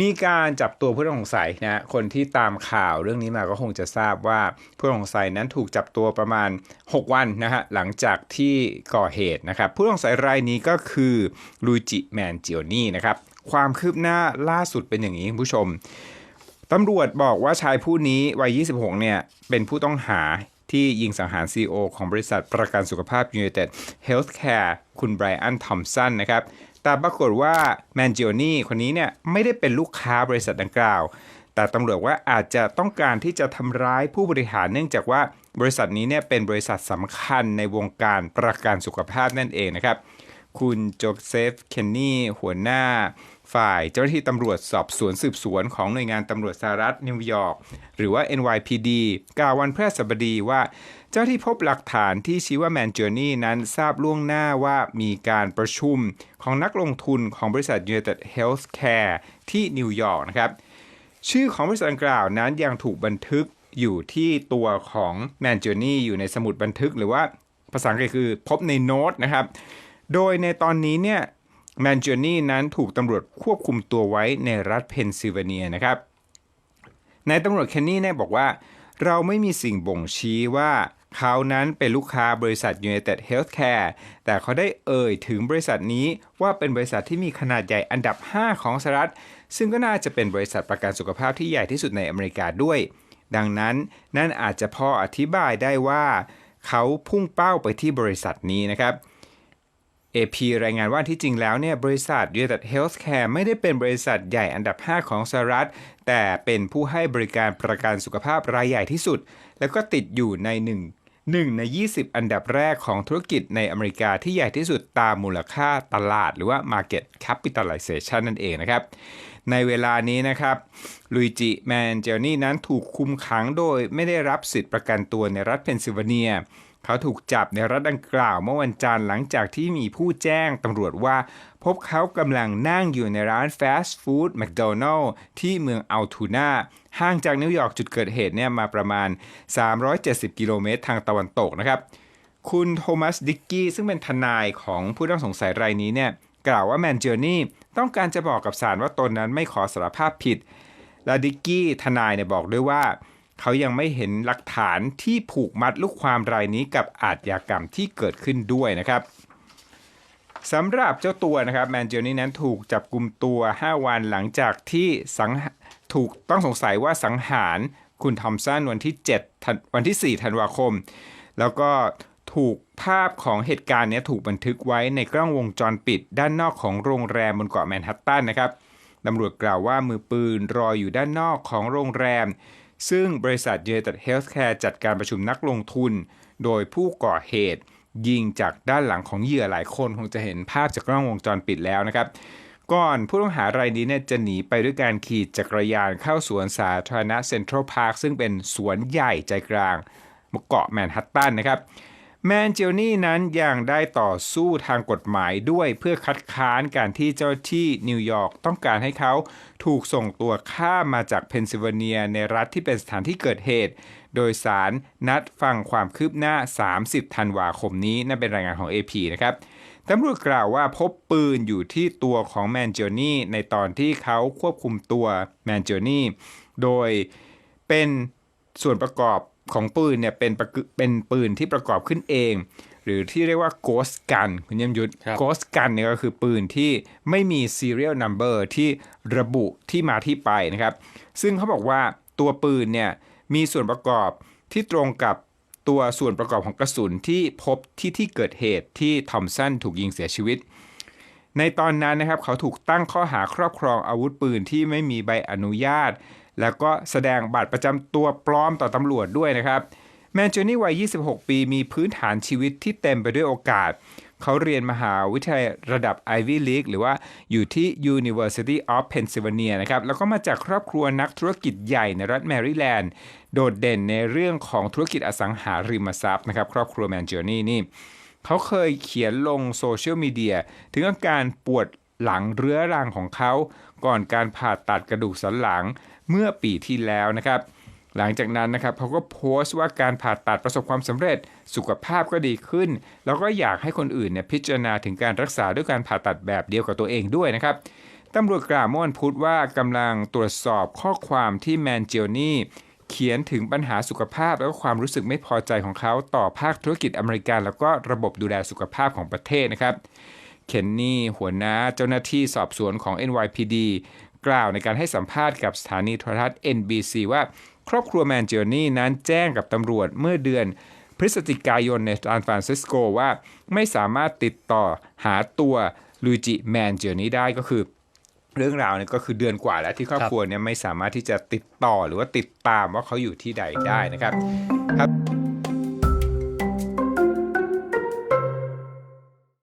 มีการจับตัวผู้ต้องสงสัยนะคนที่ตามข่าวเรื่องนี้มาก็คงจะทราบว่าผู้ต้องสงสัยนั้นถูกจับตัวประมาณ 6 วันนะฮะหลังจากที่ก่อเหตุนะครับผู้ต้องสงสัยรายนี้ก็คือลูจิแมนจิโอนี่นะครับความคืบหน้าล่าสุดเป็นอย่างนี้คุณผู้ชมตำรวจบอกว่าชายผู้นี้วัย 26 เนี่ยเป็นผู้ต้องหาที่ยิงสังหาร CEO ของบริษัทประกันสุขภาพ United Healthcare คุณไบรอันทอมสันนะครับ แต่ปรากฏว่าแมนจิโอนี่คนนี้เนี่ยไม่ได้เป็นลูกค้าบริษัทดังกล่าว แต่ตำรวจว่าอาจจะต้องการที่จะทำร้ายผู้บริหารเนื่องจากว่าบริษัทนี้เนี่ยเป็นบริษัทสำคัญในวงการประกันสุขภาพนั่นเองนะครับ คุณโจเซฟ เคนนี่ หัวหน้า ฝ่ายเจ้าหน้าที่ตำรวจสอบสวนสืบสวนของหน่วยงานตำรวจสหรัฐนิวยอร์กหรือว่า NYPD กล่าววันพฤหัสบดีว่า เจ้าที่พบหลักฐานที่ชี้ว่าแมนเจอร์นี่นั้นทราบล่วงหน้าว่ามีการประชุมของนักลงทุนของบริษัท United Healthcare ที่นิวยอร์กนะครับ ชื่อของบริษัทดังกล่าวนั้นยังถูกบันทึกอยู่ที่ตัวของแมนเจอร์นี่อยู่ในสมุดบันทึกหรือว่าภาษาอังกฤษคือพบในโน้ตนะครับ โดยในตอนนี้เนี่ย แมนเจอร์นี่นั้นถูกตำรวจควบคุมตัวไว้ในรัฐเพนซิลเวเนียนะครับนายตำรวจเคนนี่เนี่ยบอกว่า เราไม่มีสิ่งบ่งชี้ว่าเขานั้นเป็นลูกค้าบริษัท United Healthcare แต่เขาได้เอ่ยถึงบริษัทนี้ว่าเป็นบริษัทที่มีขนาดใหญ่อันดับ 5 ของสหรัฐ ซึ่งก็น่าจะเป็นบริษัทประกันสุขภาพที่ใหญ่ที่สุดในอเมริกาด้วย ดังนั้นนั่นอาจจะพออธิบายได้ว่า เขาพุ่งเป้าไปที่บริษัทนี้นะครับ AP รายงานว่าที่จริงแล้วเนี่ยบริษัท United Healthcare ไม่ได้เป็นบริษัทใหญ่อันดับ 5 ของสหรัฐ แต่เป็นผู้ให้บริการประกันสุขภาพรายใหญ่ที่สุด แล้วก็ติดอยู่ใน 1 1 ใน 20 อันดับแรกของธุรกิจในอเมริกาที่ใหญ่ที่สุดตามมูลค่าตลาด หรือว่า Market Capitalization นั่นเองนะครับ ในเวลานี้นะครับลุยจิแมนเจอนี่นั้นถูกคุมขังโดยไม่ได้รับสิทธิประกันตัวในรัฐเพนซิลเวเนีย เขาถูกจับในรัฐดังกล่าวเมื่อวันจันทร์หลังจากที่มีผู้แจ้งตำรวจว่า พบเขากำลังนั่งอยู่ในร้านฟาสต์ฟู้ดแมคโดนัลล์ที่เมืองอัลทูนาห่างจากนิวยอร์กจุดเกิดเหตุเนี่ยมาประมาณ 370 กิโลเมตรทางตะวันตกนะครับ คุณโทมัสดิกกี้ซึ่งเป็นทนายของผู้ต้องสงสัยรายนี้เนี่ยกล่าวว่าแมนเจอร์นี่ต้องการจะบอกกับศาลว่าตนนั้นไม่ขอสารภาพผิด และดิกกี้ทนายเนี่ยบอกด้วยว่า เขายังไม่เห็นหลักฐานที่ผูกมัดลูกความรายนี้กับอาชญากรรมที่เกิดขึ้นด้วยนะครับสำหรับเจ้าตัวนะครับแมนเจอร์นี่นั้นถูกจับกลุ่มตัว 5 วันหลังจากที่สังถูกต้องสงสัยว่าสังหารคุณทอมสันวันที่ 7 วันที่ 4 ธันวาคม แล้วก็ถูกภาพของเหตุการณ์นี้ถูกบันทึกไว้ในกล้องวงจรปิด ด้านนอกของโรงแรมบนเกาะแมนฮัตตันนะครับตำรวจกล่าวว่ามือปืนรออยู่ด้านนอกของโรงแรม ซึ่งบริษัท United Healthcare จัดการประชุมนักลงทุน โดยผู้ก่อเหตุ ยิงจากด้านหลังของเหยื่อหลายคนคงจะเห็นภาพจากกล้องวงจรปิดแล้วนะครับ ก่อนผู้ต้องหารายนี้เนี่ยจะหนีไปด้วยการขี่จักรยานเข้าสวนสาธารณะเซ็นทรัลพาร์คซึ่งเป็นสวนใหญ่ใจกลางเกาะแมนฮัตตันนะครับ แมนเจลนี่นั้นยังได้ต่อสู้ทางกฎหมายด้วยเพื่อคัดค้านการที่เจ้าที่นิวยอร์กต้องการให้เขาถูกส่งตัวข้ามมาจากเพนซิลเวเนียในรัฐที่เป็นสถานที่เกิดเหตุ โดยสารนัดฟังความคืบหน้า 30 ธันวาคมนี้ นั่นเป็นรายงานของ AP นะครับตำรวจกล่าวว่าพบปืนอยู่ที่ตัวของแมนเจอนี่ในตอนที่เขาควบคุมตัวแมนเจอนี่โดยเป็นส่วนประกอบ ของปืนเนี่ยเป็นประกเป็นปืนที่ประกอบขึ้นเอง หรือที่เรียกว่า ghost gun คุณยมยุทธครับ ghost gun เนี่ยก็คือปืนที่ไม่มี serial number ที่ระบุที่มาที่ไปนะครับ ซึ่งเขาบอกว่าตัวปืนเนี่ยมีส่วนประกอบที่ตรงกับตัวส่วนประกอบของกระสุนที่พบที่ที่เกิดเหตุที่ทอมสันถูกยิงเสียชีวิต ในตอนนั้นนะครับเขาถูกตั้งข้อหาครอบครองอาวุธปืนที่ไม่มีใบอนุญาต แล้วก็แสดงบัตรประจำตัวปลอมต่อตำรวจด้วยนะครับ แมนเจอนี่วัย 26 ปีมีพื้นฐานชีวิตที่เต็มไปด้วยโอกาส เขาเรียนมหาวิทยาลัยระดับ Ivy League หรือว่าอยู่ที่ University of Pennsylvania นะครับ แล้วก็มาจากครอบครัวนักธุรกิจใหญ่ในรัฐแมริแลนด์ โดดเด่นในเรื่องของธุรกิจอสังหาริมทรัพย์นะครับ ครอบครัวแมนเจอนี่นี่เขาเคยเขียนลงโซเชียลมีเดียถึงอาการปวดหลังเรื้อรังของเขา ก่อนการผ่าตัดกระดูกสันหลัง เมื่อปีที่แล้วนะครับ หลังจากนั้นนะครับเขาก็โพสต์ว่าการผ่าตัดประสบความสำเร็จสุขภาพก็ดีขึ้น แล้วก็อยากให้คนอื่นเนี่ยพิจารณาถึงการรักษาด้วยการผ่าตัดแบบเดียวกับตัวเองด้วยนะครับตำรวจกล่าวเมื่อวันพุธว่ากำลังตรวจสอบข้อความที่แมนเจลนี่เขียนถึงปัญหาสุขภาพ และก็ความรู้สึกไม่พอใจของเขาต่อภาคธุรกิจอเมริกัน แล้วก็ระบบดูแลสุขภาพของประเทศนะครับเคนนี่หัวหน้าเจ้าหน้าที่สอบสวนของ NYPD กล่าวในการให้สัมภาษณ์กับสถานีโทรทัศน์ NBC ว่าครอบครัวแมนเจลนี่นั้นแจ้งกับตำรวจเมื่อเดือนพฤศจิกายนในซานฟรานซิสโกว่าไม่สามารถติดต่อหาตัวลูจิแมนเจลนี่ได้ก็คือ เรื่องราวเนี่ยก็คือเดือนกว่าแล้วที่ครอบครับครัวเนี่ยไม่สามารถที่จะติดต่อหรือว่าติดตามว่าเขาอยู่ที่ใดได้นะครับครับ